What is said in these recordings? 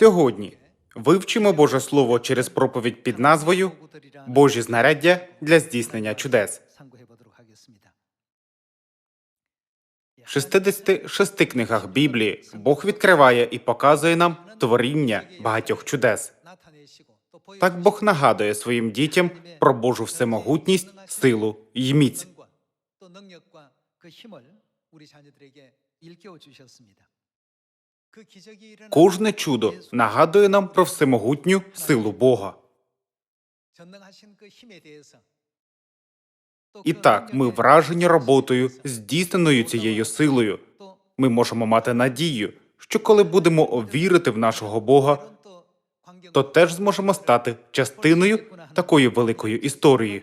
Сьогодні вивчимо Боже Слово через проповідь під назвою Божі знаряддя для здійснення чудес. В 66 книгах Біблії Бог відкриває і показує нам творіння багатьох чудес. Так Бог нагадує своїм дітям про Божу всемогутність, силу і міць. Кожне чудо нагадує нам про всемогутню силу Бога. І так, ми вражені роботою, здійсненою цією силою. Ми можемо мати надію, що коли будемо вірити в нашого Бога, то теж зможемо стати частиною такої великої історії.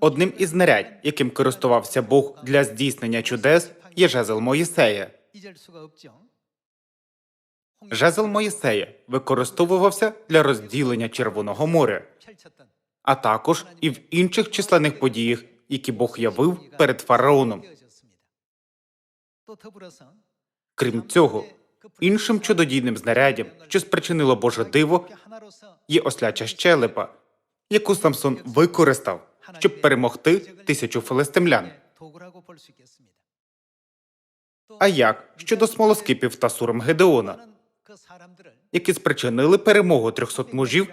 Одним із знарядь, яким користувався Бог для здійснення чудес, є жезл Моїсея. Жезл Моїсея використовувався для розділення Червоного моря, а також і в інших численних подіях, які Бог явив перед фараоном. Крім цього, іншим чудодійним знаряддям, що спричинило Боже диво, є осляча щелепа, яку Самсон використав, щоб перемогти тисячу филистимлян. А як щодо смолоскипів та сурм Гедеона, які спричинили перемогу 300 мужів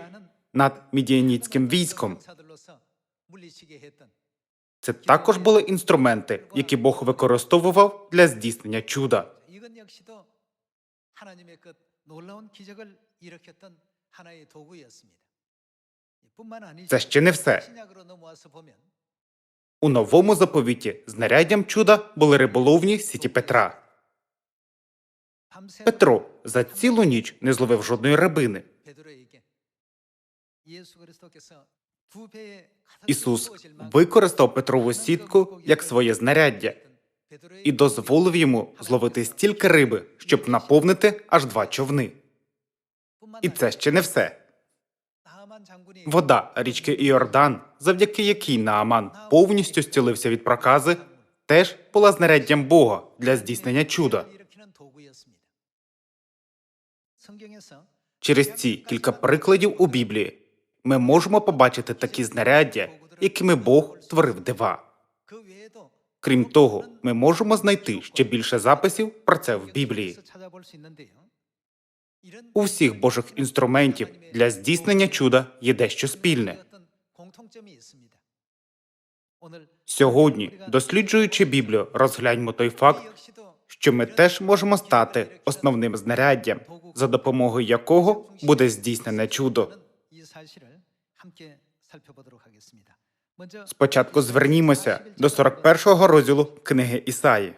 над мідіаніцьким військом? Це також були інструменти, які Бог використовував для здійснення чуда. Це ще не все. У новому заповіті знаряддям чуда були риболовні сіті Петра. Петро за цілу ніч не зловив жодної рибини. Ісус використав Петрову сітку як своє знаряддя і дозволив йому зловити стільки риби, щоб наповнити аж два човни. І це ще не все. Вода річки Іордан, завдяки якій Нааман повністю зцілився від прокази, теж була знаряддям Бога для здійснення чуда. Через ці кілька прикладів у Біблії ми можемо побачити такі знаряддя, якими Бог творив дива. Крім того, ми можемо знайти ще більше записів про це в Біблії. Усіх божих інструментів для здійснення чуда є дещо спільне. Сьогодні, досліджуючи Біблію, розгляньмо той факт, що ми теж можемо стати основним знаряддям, за допомогою якого буде здійснене чудо. Спочатку звернімося до 41-го розділу книги Ісаї.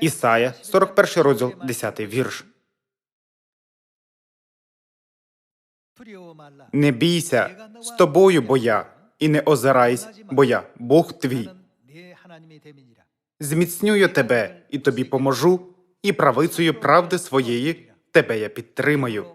Ісая, 41 розділ, 10 вірш. Не бійся, з тобою бо я, і не озирайся, бо я Бог твій. Зміцнюю тебе і тобі поможу, і правицею правди своєї тебе я підтримаю.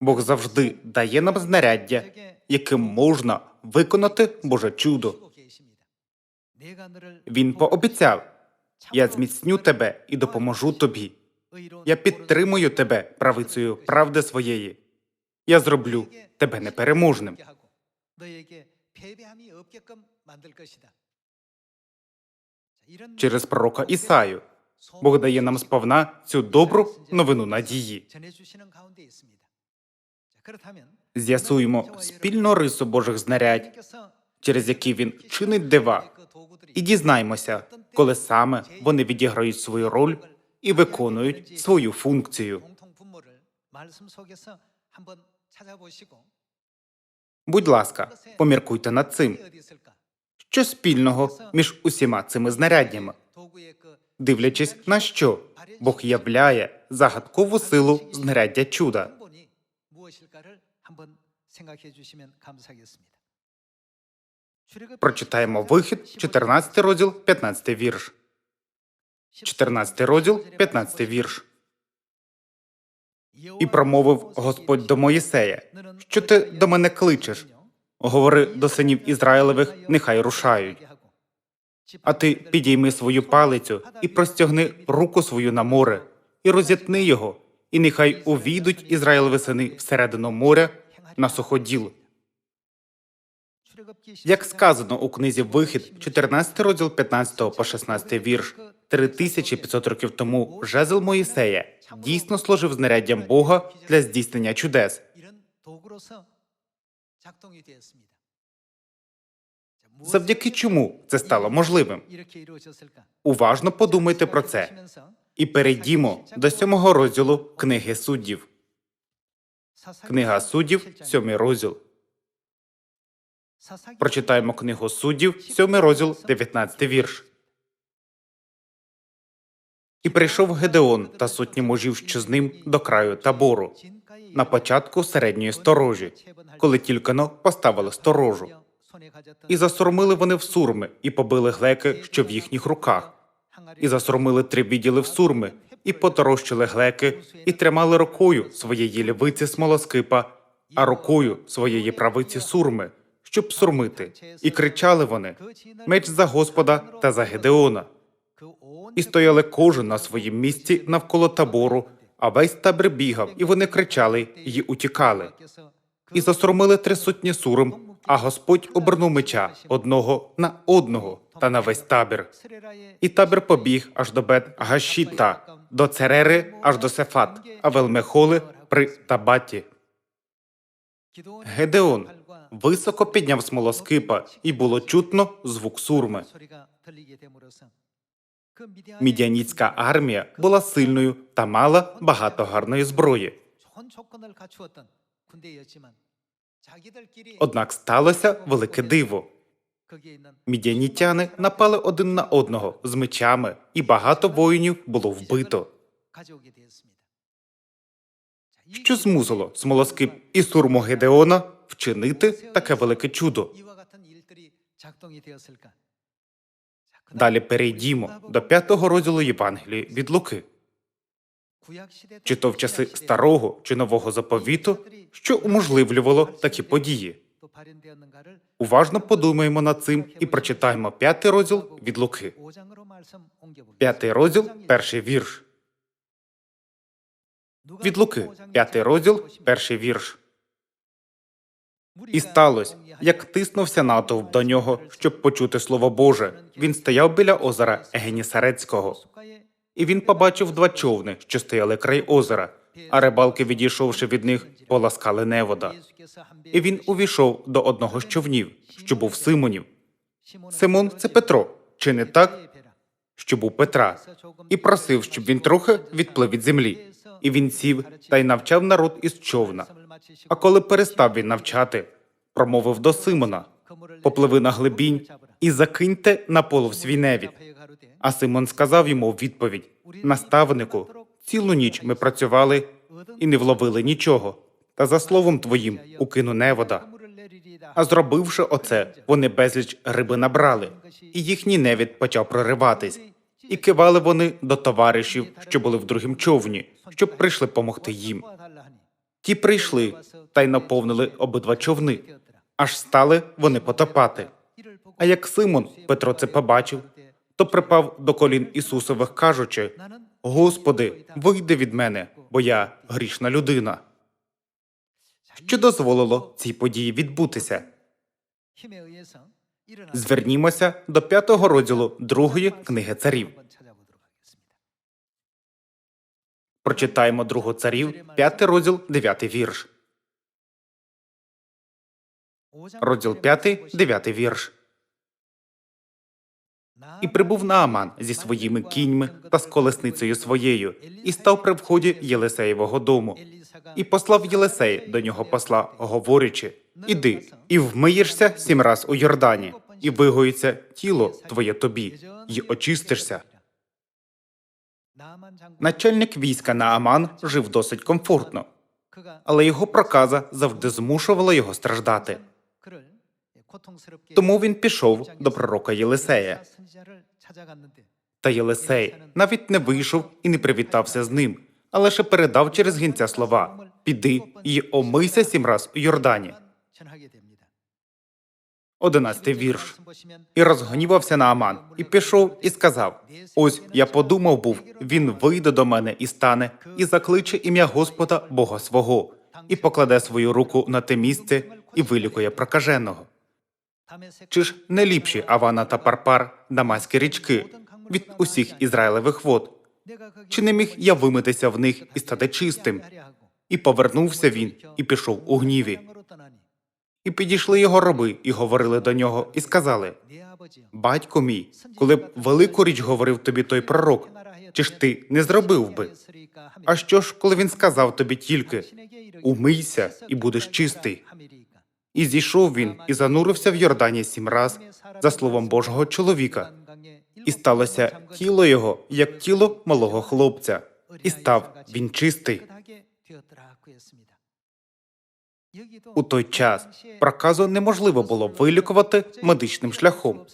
Бог завжди дає нам знаряддя, яким можна виконати Боже чудо. Він пообіцяв. Я зміцню тебе і допоможу тобі. Я підтримую тебе правицею правди своєї. Я зроблю тебе непереможним. Через пророка Ісаю Бог дає нам сповна цю добру новину надії. З'ясуємо спільну рису Божих знарядь, через які він чинить дива, і дізнаймося коли саме вони відіграють свою роль і виконують свою функцію. Будь ласка, поміркуйте над цим. Що спільного між усіма цими знаряднями, дивлячись на що Бог являє загадкову силу знаряддя чуда. Прочитаємо вихід, 14 розділ, 15 вірш. 14 розділ, 15 вірш. І промовив Господь до Моїсея, що ти до мене кличеш. Говори до синів Ізраїлевих, нехай рушають. А ти підійми свою палицю і простягни руку свою на море, і розітни його, і нехай увійдуть Ізраїлеві сини всередину моря на суходіл. Як сказано у книзі вихід, 14 розділ 15 по 16 вірш, 3500 років тому жезл Моїсея дійсно служив знаряддям Бога для здійснення чудес. Завдяки чому це стало можливим? Уважно подумайте про це і перейдімо до сьомого розділу книги суддів. Книга суддів, сьомий розділ. Прочитаємо книгу суддів, сьомий розділ, 19 вірш. І прийшов Гедеон та сотні мужів, що з ним до краю табору, на початку середньої сторожі, коли тільки но поставили сторожу. І засурмили вони в сурми, і побили глеки, що в їхніх руках, і засурмили три відділи в сурми, і поторощили глеки, і тримали рукою своєї лівиці смолоскипа, а рукою своєї правиці сурми, щоб сурмити. І кричали вони: Меч за Господа та за Гедеона. І стояли кожен на своїм місці навколо табору, а весь табір бігав, і вони кричали й утікали. І засурмили три сотні сурм, а Господь обернув меча одного на одного та на весь табір. І табір побіг аж до бет Гашіта, до Церери, аж до Сефат, а Велмехоли при Табаті. Гедеон високо підняв смолоскипа, і було чутно звук сурми. Мідіаніцька армія була сильною та мала багато гарної зброї. Однак сталося велике диво. Мідіанітяни напали один на одного з мечами, і багато воїнів було вбито. Що змусило смолоскип і сурму Гедеона вчинити таке велике чудо? Далі перейдімо до п'ятого розділу Євангелії від Луки. Чи то в часи старого чи нового заповіту, що уможливлювало такі події. Уважно подумаємо над цим і прочитаємо п'ятий розділ від Луки. П'ятий розділ, перший вірш. Від Луки, п'ятий розділ, перший вірш. І сталося, як тиснувся натовп до нього, щоб почути слово Боже. Він стояв біля озера Генісарецького. І він побачив два човни, що стояли край озера, а рибалки, відійшовши від них, поласкали невода. І він увійшов до одного з човнів, що був Симонів. Симон це Петро, чи не так? Що був Петра, і просив, щоб він трохи відплив від землі. І він сів та й навчав народ із човна. А коли перестав він навчати, промовив до Симона: попливи на глибінь і закиньте на полов свій невід. А Симон сказав йому у відповідь: Наставнику, цілу ніч ми працювали і не вловили нічого. Та за словом твоїм укину невода. А зробивши оце, вони безліч риби набрали, і їхній невід почав прориватись. І кивали вони до товаришів, що були в другім човні, щоб прийшли помогти їм. Ті прийшли та й наповнили обидва човни, аж стали вони потопати. А як Симон Петро це побачив, то припав до колін Ісусових, кажучи: Господи, вийди від мене, бо я грішна людина. Що дозволило цій події відбутися? Звернімося до п'ятого розділу другої книги царів. Прочитаємо другу царів, п'ятий розділ, дев'ятий вірш. Розділ п'ятий, дев'ятий вірш. І прибув Нааман зі своїми кіньми та з колесницею своєю, і став при вході Єлисеєвого дому. І послав Єлисей до нього посла, говорячи: Іди і вмиєшся сім раз у Йордані, і вигоїться тіло твоє тобі, і очистишся. Начальник війська Нааман жив досить комфортно, але його проказа завжди змушувала його страждати. Тому він пішов до пророка Єлисея. Та Єлисей навіть не вийшов і не привітався з ним, а лише передав через гінця слова: Піди і омийся сім раз у Йордані. Одинадцятий вірш. І розгнівався Нааман, і пішов, і сказав: Ось я подумав був, він вийде до мене і стане, і закличе ім'я Господа Бога свого, і покладе свою руку на те місце, і вилікує прокаженого. Чи ж не ліпші Авана та Парпар Дамаські річки від усіх Ізраїлевих вод? Чи не міг я вимитися в них і стати чистим? І повернувся він, і пішов у гніві. І підійшли його раби, і говорили до нього, і сказали: Батько мій, коли б велику річ говорив тобі той пророк, чи ж ти не зробив би? А що ж, коли він сказав тобі тільки умийся і будеш чистий? І зійшов він і занурився в Йордані сім раз за словом Божого чоловіка, і сталося тіло його, як тіло малого хлопця, і став він чистий. У той час проказу неможливо було вилікувати медичним шляхом.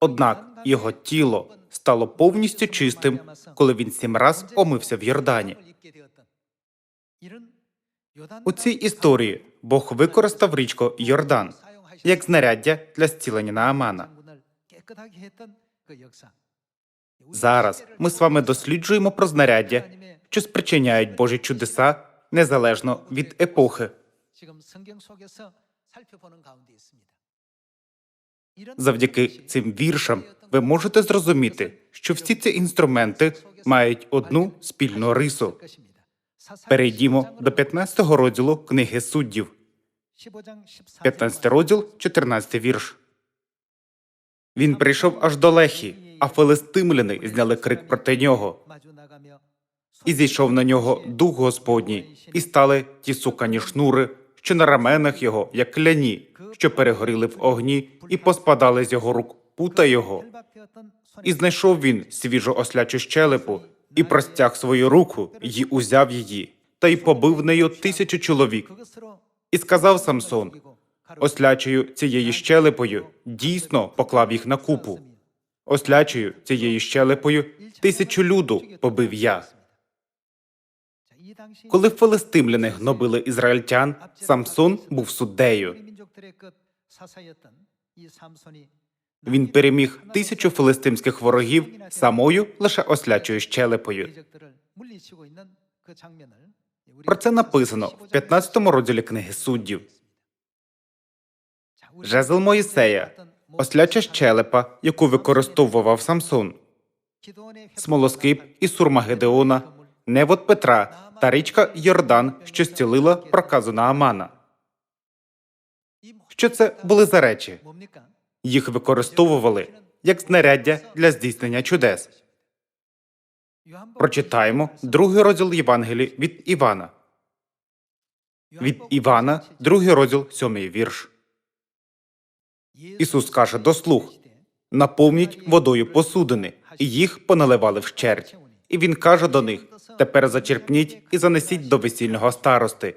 Однак його тіло стало повністю чистим, коли він сім раз омився в Йордані. У цій історії Бог використав річку Йордан як знаряддя для зцілення Наамана. Зараз ми з вами досліджуємо про знаряддя, що спричиняють Божі чудеса незалежно від епохи. Завдяки цим віршам ви можете зрозуміти, що всі ці інструменти мають одну спільну рису. Перейдімо до 15 розділу книги суддів. 15 розділ, 14 вірш. Він прийшов аж до Лехі, а филистимляни зняли крик проти нього. І зійшов на нього дух Господній, і стали ті сукані шнури, що на раменах його, як кляні, що перегоріли в огні, і поспадали з його рук пута його. І знайшов він свіжу ослячу щелепу, і простяг свою руку, і узяв її, та й побив нею тисячу чоловік. І сказав Самсон: Ослячою цією щелепою дійсно поклав їх на купу. Ослячою цією щелепою тисячу люду побив я. Коли филистимляни гнобили ізраїльтян, Самсон був суддею. Він переміг тисячу филистимських ворогів самою лише ослячою щелепою. Про це написано в 15 розділі книги суддів. Жезл Моїсея, осляча щелепа, яку використовував Самсон, смолоскип і сурма Гедеона, невод Петра та річка Йордан, що зцілила проказу Наамана. Що це були за речі? Їх використовували як знаряддя для здійснення чудес. Прочитаємо другий розділ Євангелії від Івана. Від Івана, другий розділ, сьомий вірш. Ісус каже до слуг: наповніть водою посудини, і їх поналивали вщерть. І він каже до них: тепер зачерпніть і занесіть до весільного старости.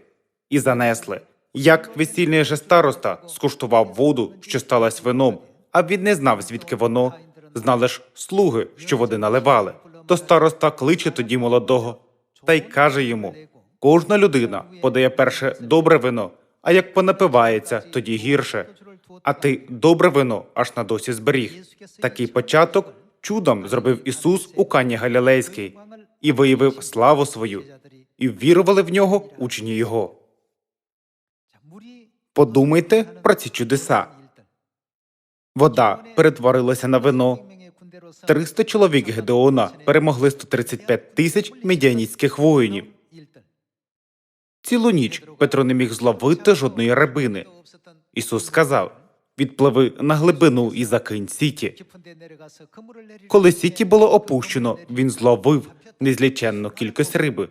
І занесли. Як весільний же староста скуштував воду, що сталася вином, а він не знав, звідки воно. Знали ж слуги, що води наливали. То староста кличе тоді молодого та й каже йому: кожна людина подає перше добре вино, а як понапивається, тоді гірше. А ти добре вино аж на досі зберіг. Такий початок чудом зробив Ісус у Кані Галілейській і виявив славу свою, і ввірували в нього учні його. Подумайте про ці чудеса. Вода перетворилася на вино. 300 чоловік Гедеона перемогли 135 тисяч медіанітських воїнів. Цілу ніч Петро не міг зловити жодної рибини. Ісус сказав: відпливи на глибину і закинь сіті. Коли сіті було опущено, він зловив незліченну кількість риби.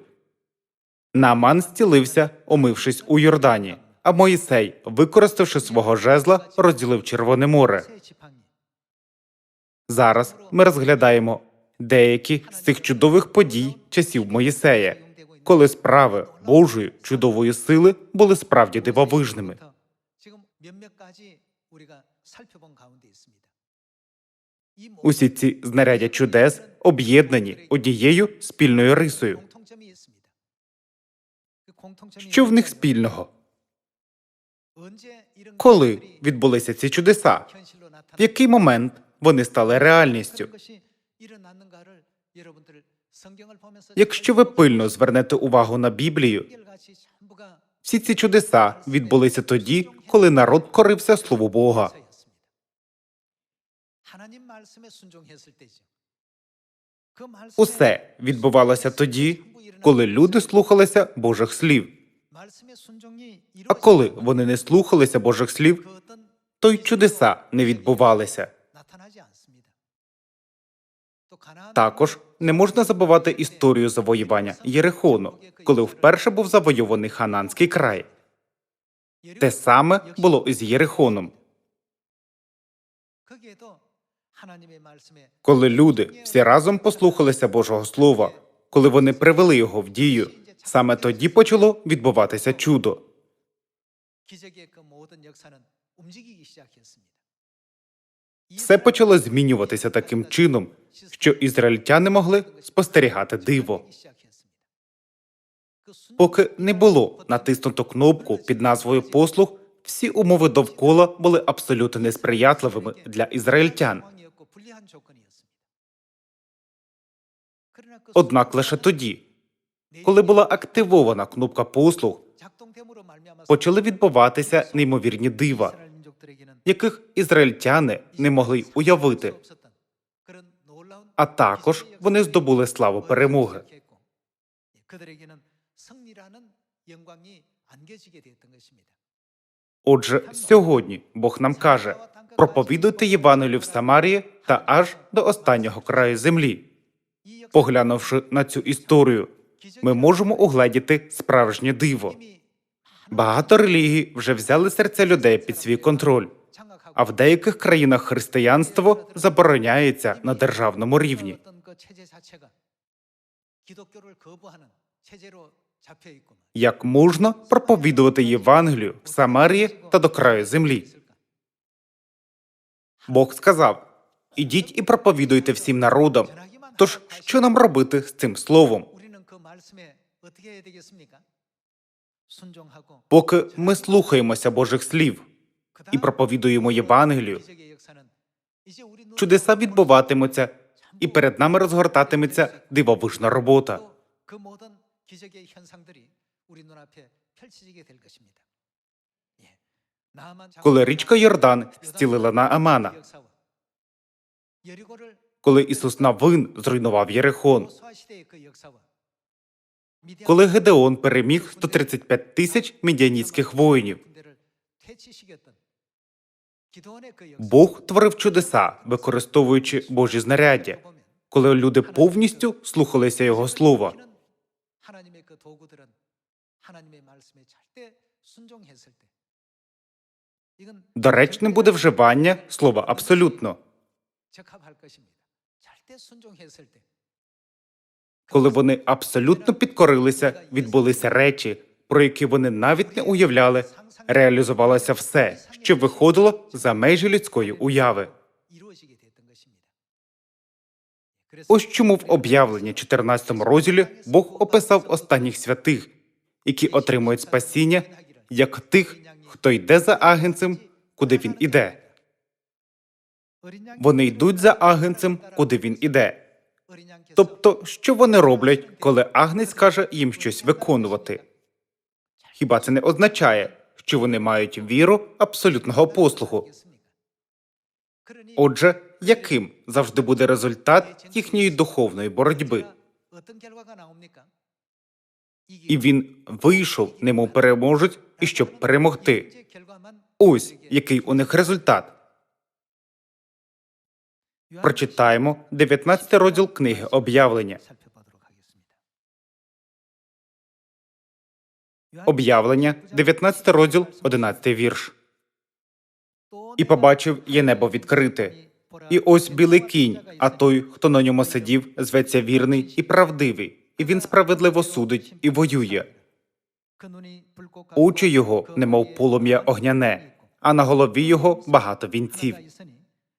Нааман зцілився, омившись у Йордані, а Моїсей, використавши свого жезла, розділив Червоне море. Зараз ми розглядаємо деякі з цих чудових подій часів Моїсея, коли справи Божої чудової сили були справді дивовижними. Усі ці знаряддя чудес об'єднані однією спільною рисою. Що в них спільного? Коли відбулися ці чудеса? В який момент вони стали реальністю? Якщо ви пильно звернете увагу на Біблію, всі ці чудеса відбулися тоді, коли народ корився Слову Бога. Усе відбувалося тоді, коли люди слухалися Божих слів. А коли вони не слухалися Божих слів, то й чудеса не відбувалися. Також не можна забувати історію завоювання Єрихону, коли вперше був завойований Хананський край. Те саме було і з Єрихоном. Коли люди всі разом послухалися Божого Слова, коли вони привели його в дію, саме тоді почало відбуватися чудо. Все почало змінюватися таким чином, що ізраїльтяни могли спостерігати диво. Поки не було натиснуто кнопку під назвою послуг, всі умови довкола були абсолютно несприятливими для ізраїльтян. Однак лише тоді, коли була активована кнопка послуг, почали відбуватися неймовірні дива, яких ізраїльтяни не могли уявити. А також вони здобули славу перемоги. Отже, сьогодні Бог нам каже: проповідуйте Євангелію в Самарії та аж до останнього краю землі. Поглянувши на цю історію, ми можемо угледіти справжнє диво. Багато релігій вже взяли серця людей під свій контроль, а в деяких країнах християнство забороняється на державному рівні. Як можна проповідувати Євангелію в Самарії та до краю землі? Бог сказав: ідіть і проповідуйте всім народам. Тож що нам робити з цим словом? Поки ми слухаємося Божих слів і проповідуємо Євангелію, чудеса відбуватимуться, і перед нами розгортатиметься дивовижна робота. Коли річка Йордан зцілила на Амана, коли Ісус Навин зруйнував Єрихон, коли Гедеон переміг 135 тисяч медіанітських воїнів, Бог творив чудеса, використовуючи Божі знаряддя, коли люди повністю слухалися Його слова. Доречним буде вживання слова абсолютно. Коли вони абсолютно підкорилися, відбулися речі, про які вони навіть не уявляли, реалізувалося все, що виходило за межі людської уяви. Ось чому в об'явленні 14 розділі Бог описав останніх святих, які отримують спасіння, як тих, хто йде за агенцем, куди він іде. Вони йдуть за агенцем, куди він іде. Тобто, що вони роблять, коли агнець каже їм щось виконувати? Хіба це не означає, що вони мають віру абсолютного послуху? Отже, яким завжди буде результат їхньої духовної боротьби? І він вийшов, немов переможець, і щоб перемогти. Ось який у них результат. Прочитаємо 19 розділ книги об'явлення. Об'явлення, 19 розділ, 11 вірш. І побачив я небо відкрите, і ось білий кінь, а той, хто на ньому сидів, зветься вірний і правдивий, і він справедливо судить і воює. Очі його, немов полум'я огняне, а на голові його багато вінців.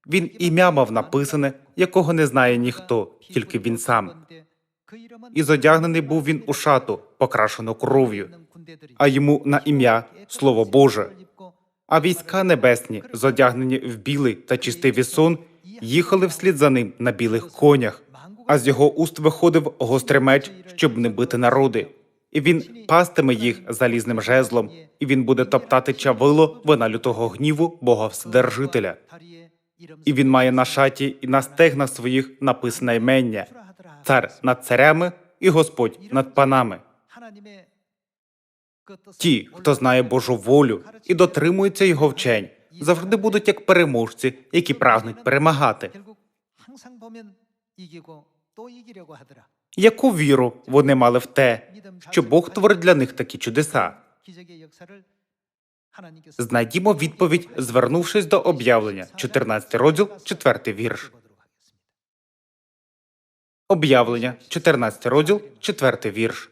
Він ім'я мав написане, якого не знає ніхто, тільки він сам. І зодягнений був він у шату, покрашену кров'ю, а йому на ім'я Слово Боже. А війська небесні, зодягнені в білий та чистий вісон, їхали вслід за ним на білих конях. А з його уст виходив гострий меч, щоб не бити народи. І він пастиме їх залізним жезлом, і він буде топтати чавило вина лютого гніву Бога Вседержителя. І він має на шаті і на стегнах своїх написане імення цар над царями і Господь над панами. Ті, хто знає Божу волю і дотримується його вчень, завжди будуть як переможці, які прагнуть перемагати. Яку віру вони мали в те, що Бог творить для них такі чудеса? Знайдімо відповідь, звернувшись до об'явлення, 14 розділ, 4 вірш. Об'явлення, 14 розділ, 4 вірш.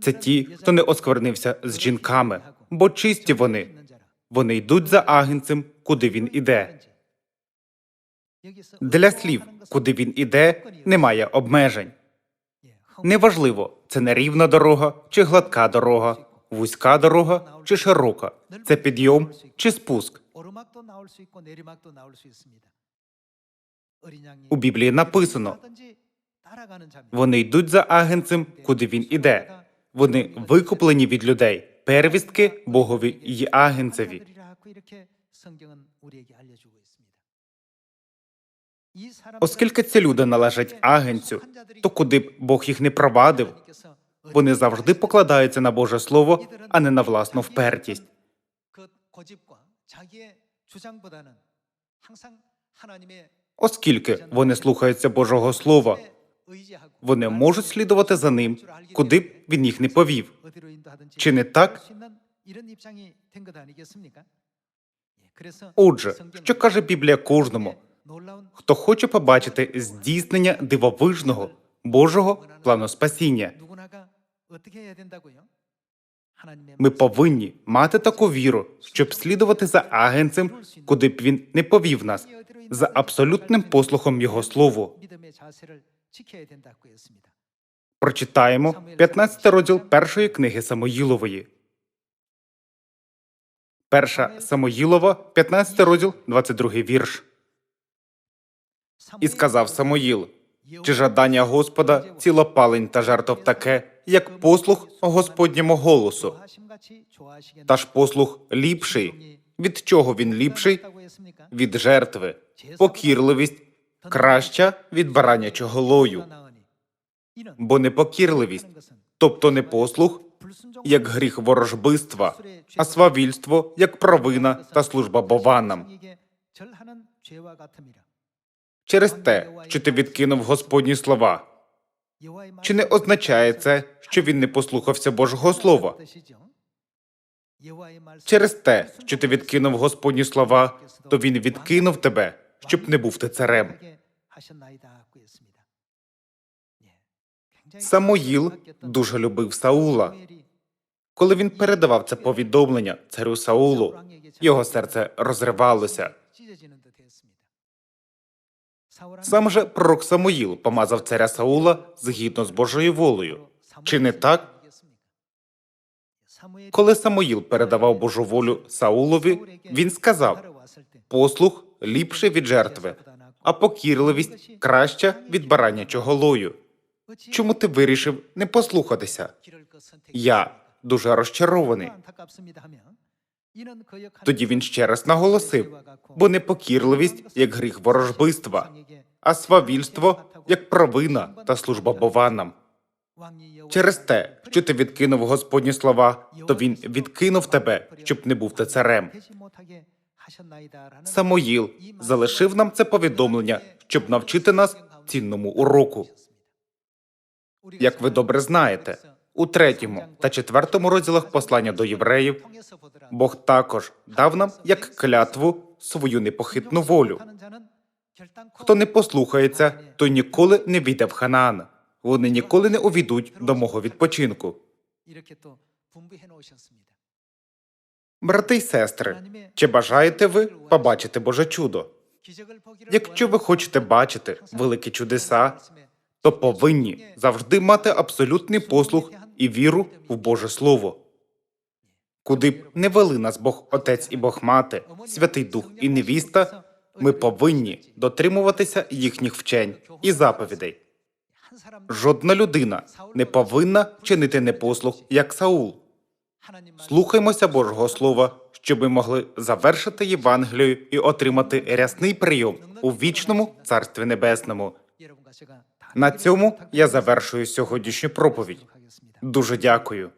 Це ті, хто не осквернився з жінками, бо чисті вони. Вони йдуть за агнцем, куди він іде. Для слів, куди він іде, немає обмежень. Неважливо, це нерівна дорога чи гладка дорога, вузька дорога чи широка, це підйом чи спуск. У Біблії написано: вони йдуть за агнцем, куди він іде. Вони викуплені від людей, первістки Богові й агнцеві. Оскільки ці люди належать агенцю, то куди б Бог їх не провадив, вони завжди покладаються на Боже Слово, а не на власну впертість. Оскільки вони слухаються Божого Слова, вони можуть слідувати за ним, куди б він їх не повів. Чи не так? Отже, що каже Біблія кожному, хто хоче побачити здійснення дивовижного Божого плану спасіння? Ми повинні мати таку віру, щоб слідувати за агенцем, куди б він не повів нас, за абсолютним послухом Його слову. Прочитаємо 15 розділ першої книги Самоїлової. Перша Самоїлова, 15 розділ, 22 вірш. І сказав Самоїл, чи жадання Господа цілопалень та жартов таке, як послух Господньому голосу, та ж послух ліпший. Від чого він ліпший? Від жертви, покірливість краща від баранячого лою. Бо непокірливість, тобто не послух, як гріх ворожбиства, а свавільство, як провина та служба бованам. Через те, що ти відкинув Господні слова, чи не означає це, що він не послухався Божого Слова? Через те, що ти відкинув Господні слова, то він відкинув тебе, щоб не був ти царем. Самоїл дуже любив Саула. Коли він передавав це повідомлення царю Саулу, його серце розривалося. Сам же пророк Самоїл помазав царя Саула згідно з Божою волею. Чи не так? Коли Самоїл передавав Божу волю Саулові, він сказав: послух ліпше від жертви, а покірливість краща від баранячого лою. Чому ти вирішив не послухатися? Я дуже розчарований. Тоді він ще раз наголосив, бо непокірливість як гріх ворожбиства, а свавільство як провина та служба бованам. Через те, що ти відкинув Господні слова, то він відкинув тебе, щоб не був ти царем. Самоїл залишив нам це повідомлення, щоб навчити нас цінному уроку. Як ви добре знаєте, у третьому та четвертому розділах послання до євреїв Бог також дав нам як клятву свою непохитну волю. Хто не послухається, той ніколи не війде в Ханаан. Вони ніколи не увійдуть до мого відпочинку. Брати й сестри, чи бажаєте ви побачити Боже чудо? Якщо ви хочете бачити великі чудеса, то повинні завжди мати абсолютний послух і віру в Боже Слово. Куди б не вели нас Бог Отець і Бог Мати, Святий Дух і невіста, ми повинні дотримуватися їхніх вчень і заповідей. Жодна людина не повинна чинити непослух, як Саул. Слухаймося Божого Слова, щоб ми могли завершити Євангелію і отримати рясний прийом у вічному Царстві Небесному. На цьому я завершую сьогоднішню проповідь. Дуже дякую.